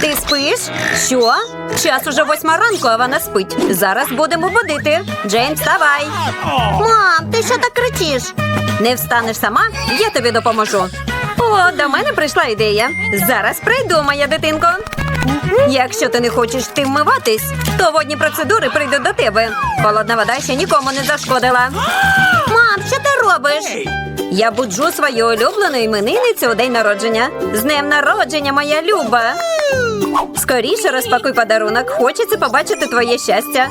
Ти спиш? Що? Час уже восьма ранку, а вона спить. Зараз будемо будити. Джеймс, вставай. Мам, ти що так кричиш? Не встанеш сама? Я тобі допоможу. О, до мене прийшла ідея. Зараз прийду, моя дитинко. Якщо ти не хочеш ти вмиватись, то водні процедури прийдуть до тебе. Холодна вода ще нікому не зашкодила. Мам, що ти робиш? Я буджу свою улюблену іменинницю у день народження. З днем народження, моя люба. Скоріше розпакуй подарунок. Хочеться побачити твоє щастя.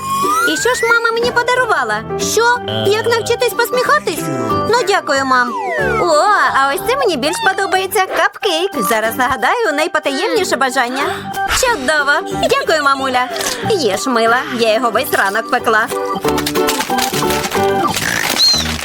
І що ж мама мені подарувала? Що? Як навчитись посміхатись? Ну, дякую, мам. О, а ось це мені більш подобається капкейк. Зараз нагадаю найпотаємніше бажання. Чудово! Дякую, мамуля. Їж, мила, я його весь ранок пекла.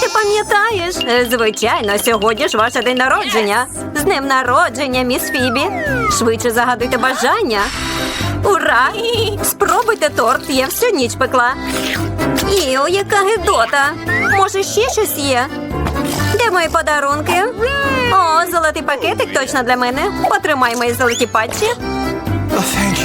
Ти пам'ятаєш? Е, Звичайно, сьогодні ж ваше день народження. З днем народження, міс Фібі. Швидше загадуйте бажання. Ура! Спробуйте торт, я всю ніч пекла. Іо, яка гидота. Може, ще щось є? Де мої подарунки? О, золотий пакетик точно для мене. Потримай мої золоті патчі.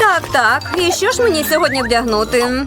Так, так. І що ж мені сьогодні вдягнути?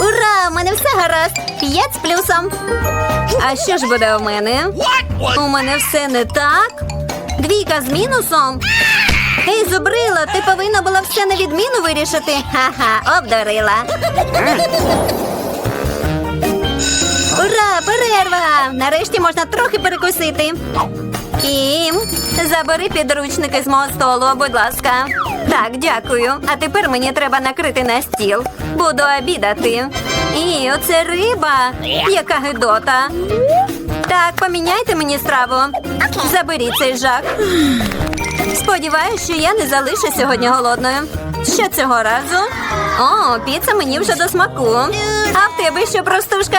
Ура! У мене все гаразд. П'ять з плюсом. А що ж буде у мене? У мене все не так. Двійка з мінусом. Ей, зубрила, ти повинна була все на відміну вирішити. Ха-ха, обдарила. Ура, перерва! Нарешті можна трохи перекусити. Кім, забери підручники з мого столу, будь ласка. Так, дякую. А тепер мені треба накрити на стіл. Буду обідати. І оце риба. Яка гидота. Так, поміняйте мені страву. Заберіть цей жах. Сподіваюсь, що я не залишу сьогодні голодною. Що цього разу? О, піца мені вже до смаку. А в тебе що, простушка?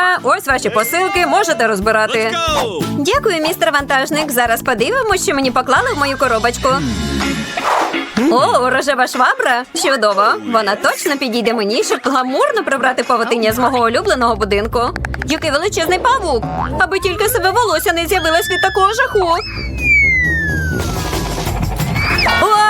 А ось ваші посилки можете розбирати. Дякую, містер вантажник. Зараз подивимося, що мені поклали в мою коробочку. О, рожева швабра. Чудово. Вона точно підійде мені, щоб гламурно прибрати павутиння з мого улюбленого будинку. Який величезний павук. Аби тільки себе волосся не з'явилось від такого жаху. Вау!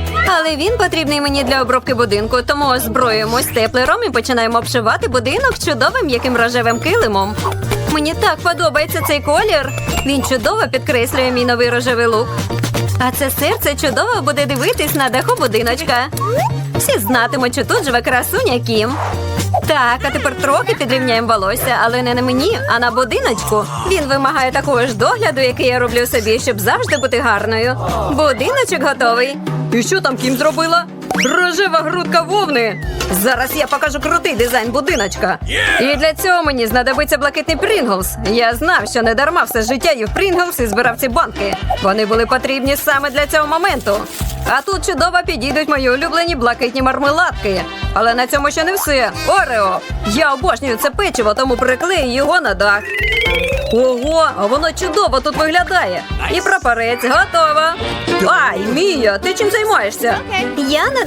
Але він потрібний мені для обробки будинку, тому озброюємось теплером і починаємо обшивати будинок чудовим яким рожевим килимом. Мені так подобається цей колір. Він чудово підкреслює мій новий рожевий лук. А це серце чудово буде дивитись на даху будиночка. Всі знатимуть, що тут живе красуня Кім. Так, а тепер трохи підрівняємо волосся, але не на мені, а на будиночку. Він вимагає такого ж догляду, який я роблю собі, щоб завжди бути гарною. Будиночок готовий. І що там Кім зробила? Рожева грудка вовни. Зараз я покажу крутий дизайн будиночка. І для цього мені знадобиться блакитний Прінглс. Я знав, що не дарма все життя їв Прінглс і збирав ці банки. Вони були потрібні саме для цього моменту. А тут чудово підійдуть мої улюблені блакитні мармеладки. Але на цьому ще не все. Орео! Я обожнюю це печиво, тому приклею його на дах. Ого, а воно чудово тут виглядає. І прапорець готово. Ай, Мія, ти чим займаєшся? Я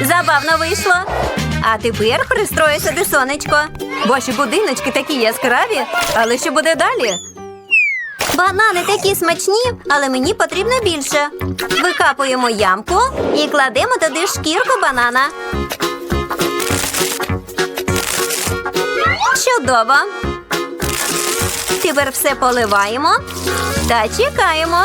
забавно вийшло. А тепер пристрою сюди сонечко. Ваші будиночки такі яскраві, але що буде далі? Банани такі смачні, але мені потрібно більше. Викапуємо ямку і кладемо туди шкірку банана. Чудово. Тепер все поливаємо та чекаємо.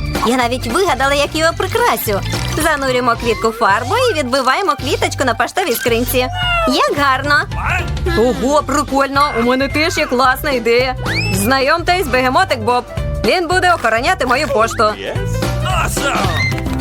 Я навіть вигадала, як його прикрасю. Занурюємо квітку фарбу і відбиваємо квіточку на поштовій скринці. Як гарно. Ого, прикольно! У мене теж є класна ідея. Знайомтесь, бегемотик Боб. Він буде охороняти мою пошту. Awesome!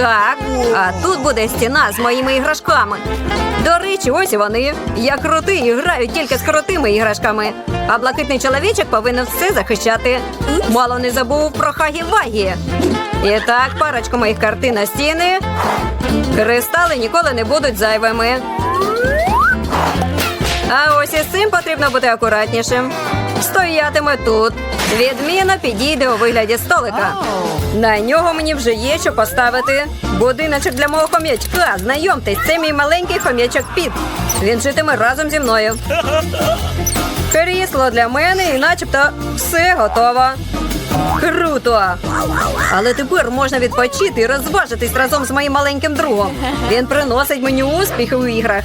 Так, а тут буде стіна з моїми іграшками. До речі, ось вони. Я крутий і граю тільки з крутими іграшками. А блакитний чоловічок повинен все захищати. Мало не забув про хагі-вагі. І так, парочку моїх картин на стіни. Кристали ніколи не будуть зайвими. А ось із цим потрібно бути акуратнішим. Стоятиме тут. Відмінно підійде у вигляді столика. На нього мені вже є що поставити. Будиночок для мого хом'ячка. Знайомтесь, це мій маленький хом'ячок Піт. Він житиме разом зі мною. Крісло для мене і начебто все готово. Круто! Але тепер можна відпочити і розважитись разом з моїм маленьким другом. Він приносить мені успіхи у іграх.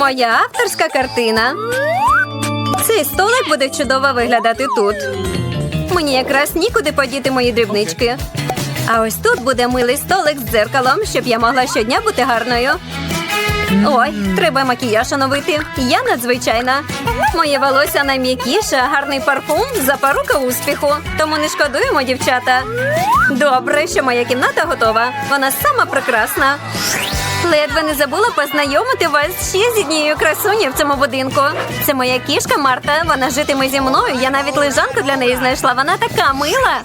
Моя авторська картина. Цей столик буде чудово виглядати тут. Мені якраз нікуди подіти мої дрібнички. А ось тут буде милий столик з дзеркалом, щоб я могла щодня бути гарною. Ой, треба макіяж оновити. Я надзвичайна. Моє волосся найм'якіше, гарний парфум запорука успіху. Тому не шкодуємо, дівчата. Добре, що моя кімната готова. Вона сама прекрасна. Ледве не забула познайомити вас ще з однією красунею в цьому будинку. Це моя кішка Марта. Вона житиме зі мною. Я навіть лежанку для неї знайшла. Вона така мила.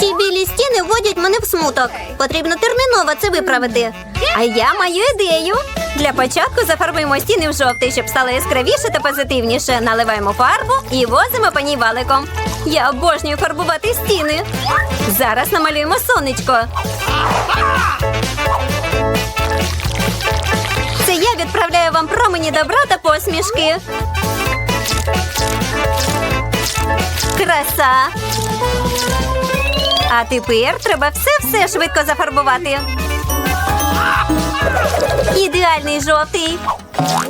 Ці білі стіни вводять мене в смуток. Потрібно терміново це виправити. А я маю ідею. Для початку зафарбуємо стіни в жовтий, щоб стало яскравіше та позитивніше. Наливаємо фарбу і возимо по ній валиком. Я обожнюю фарбувати стіни. Зараз намалюємо сонечко. Це я відправляю вам промені добра та посмішки. Краса. А тепер треба все-все швидко зафарбувати. Ідеальний жовтий.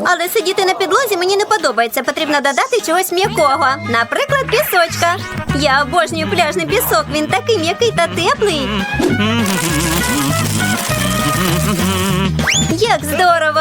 Але сидіти на підлозі мені не подобається. Потрібно додати чогось м'якого. Наприклад, пісочка. Я обожнюю пляжний пісок. Він такий м'який та теплий. Як здорово!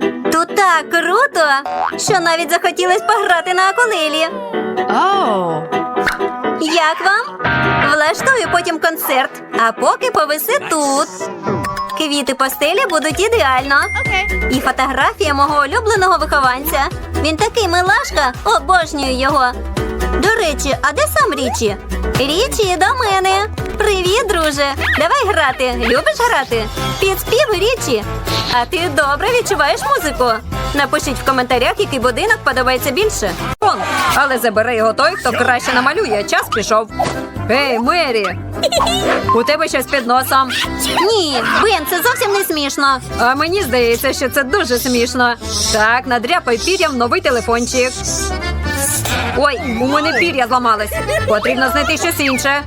Тут так круто, що навіть захотілось пограти на акулелі. Oh. Як вам? Влаштую потім концерт, а поки повиси тут. Квіти постелі будуть ідеально. Okay. І фотографія мого улюбленого вихованця. Він такий милашка, обожнюю його. До речі, а де сам Річі? Річі, до мене. Привіт, друже. Давай грати. Любиш грати? Під спів Річі. А ти добре відчуваєш музику? Напишіть в коментарях, який будинок подобається більше. Он, але забере його той, хто краще намалює. Час пішов. Ей, Мері! У тебе щось під носом. Ні, Бен, це зовсім не смішно. А мені здається, що це дуже смішно. Так, надряпай пір'ям новий телефончик. Ой, у мене пір'я зламалось. Потрібно знайти щось інше.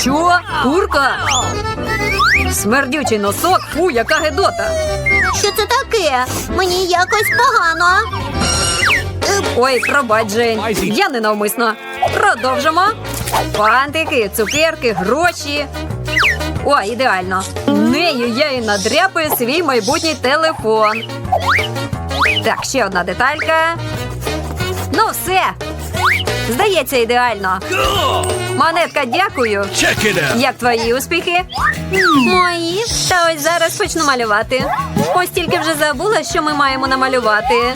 Що? Курка? Смердючий носок, фу, яка гедота. Що це таке? Мені якось погано. Ой, пробач, Джейн. Я ненавмисно. Продовжимо. Фантики, цукерки, гроші. О, ідеально. Нею я і надряпаю свій майбутній телефон. Так, ще одна деталька. Ну, все. Здається, ідеально. Монетка, дякую. Check it out. Як твої успіхи? Мої. Та ось зараз почну малювати. Ось тільки вже забула, що ми маємо намалювати.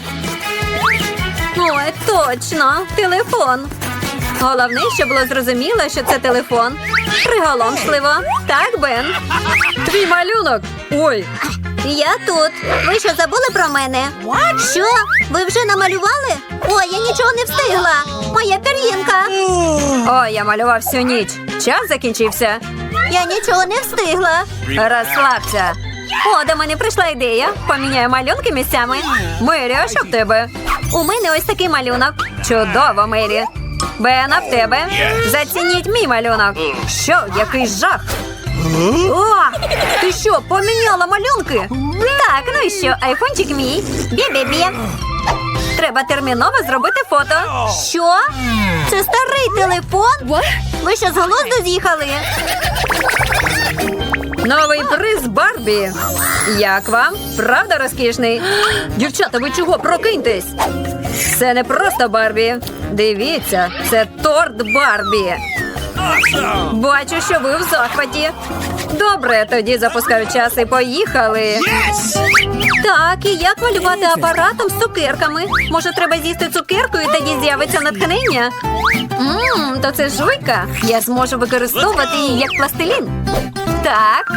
Ой, точно, телефон. Головне, щоб було зрозуміло, що це телефон. Приголомшливо. Так, Бен. Твій малюнок. Ой, Я тут. Ви що забули про мене? Що? Ви вже намалювали? Ой, я нічого не встигла. Моя пір'їнка. ой, я малював всю ніч. Час закінчився. Я нічого не встигла. Розслабся. О, до мене прийшла ідея. Поміняю малюнки місцями. Мері, а що в тебе? У мене ось такий малюнок. Чудово, Мері. Бен, а в тебе? Зацініть мій малюнок. Що, який жах? О, ти що, поміняла малюнки? Так, ну і що, айфончик мій. Бі-бі-бі. Треба терміново зробити фото. Що? Це старий телефон? Ви що з глузду з'їхали? Новий приз Барбі. Як вам? Правда розкішний? Дівчата, ви чого? Прокиньтесь. Це не просто Барбі. Дивіться, це торт Барбі. Бачу, що ви в захваті. Добре, тоді запускаю час і поїхали. Так, і як малювати апаратом з цукерками? Може, треба з'їсти цукерку і тоді з'явиться натхнення? Ммм, то це жуйка. Я зможу використовувати її як пластилін. Так.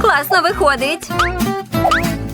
Класно виходить.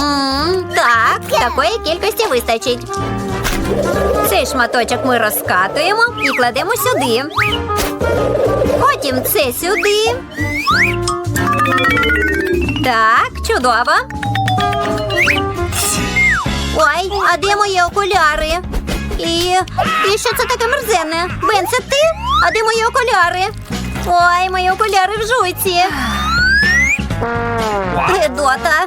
М, так, такої кількості вистачить. Цей шматочок ми розкатуємо і кладемо сюди. Потім це сюди. Так, чудово. Ой, а де мої окуляри? І, і що це таке мерзенне? Бен, це ти? А де мої окуляри? Ой, мої окуляри в жуйці. Гедота.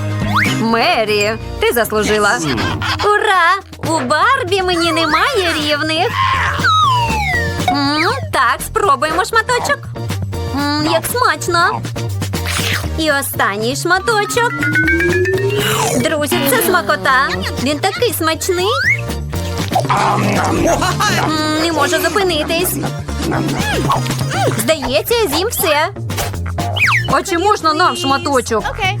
Мері, ти заслужила. Ура! У Барбі мені немає рівних. Так, спробуємо шматочок. Як смачно. І останній шматочок. Друзі, це смакота. Він такий смачний. Не можу зупинитись. Здається, я з'їм все. А чи можна нам шматочок? Ну,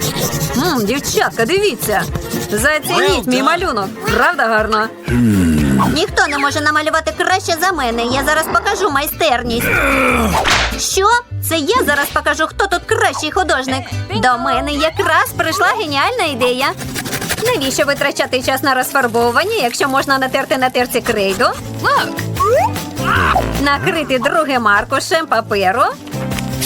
Мм, дівчатка, дивіться. Зацініть мій малюнок. Правда гарно? Ніхто не може намалювати краще за мене. Я зараз покажу майстерність. Що? Це я зараз покажу, хто тут кращий художник. До мене якраз прийшла геніальна ідея. Навіщо витрачати час на розфарбовування, якщо можна натерти на терці крейду? Накрити другим аркушем паперу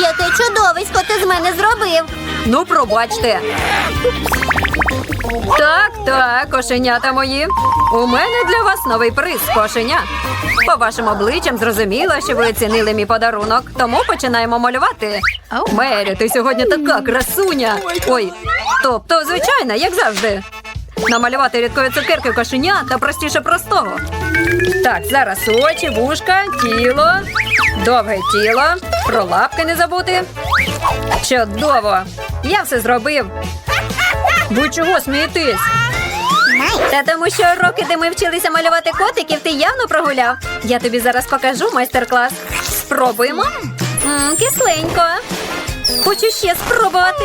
Яке чудовисько ти з мене зробив. Ну, пробачте. Так, так, кошенята мої. У мене для вас новий приз, кошеня. По вашим обличчям зрозуміло, що ви оцінили мій подарунок, тому починаємо малювати. Мері, ти сьогодні така красуня. Ой, тобто, звичайно, як завжди. Намалювати рідкої цукерки кошеня та простіше простого. Так, зараз очі, вушка, тіло, довге тіло, про лапки не забути. Чудово! Я все зробив. Ви чого смієтесь? Та тому що роки, де ми вчилися малювати котиків, ти явно прогуляв. Я тобі зараз покажу майстер-клас. Спробуємо. М, кисленько. Хочу ще спробувати.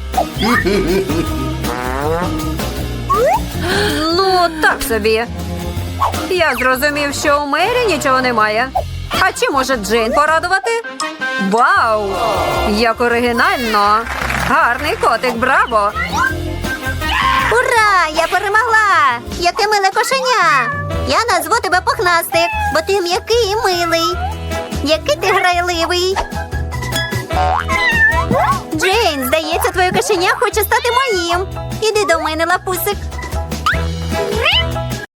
Ну, так собі. Я зрозумів, що у Мері нічого немає. А чи може Джейн порадувати? Вау! Як оригінально! Гарний котик, браво! Ура! Я перемогла! Яке миле кошеня! Я назву тебе пухнастик, бо ти м'який і милий. Який ти грайливий. Джейн, здається, твоє кошеня хоче стати моїм. Іди до мене, лапусик.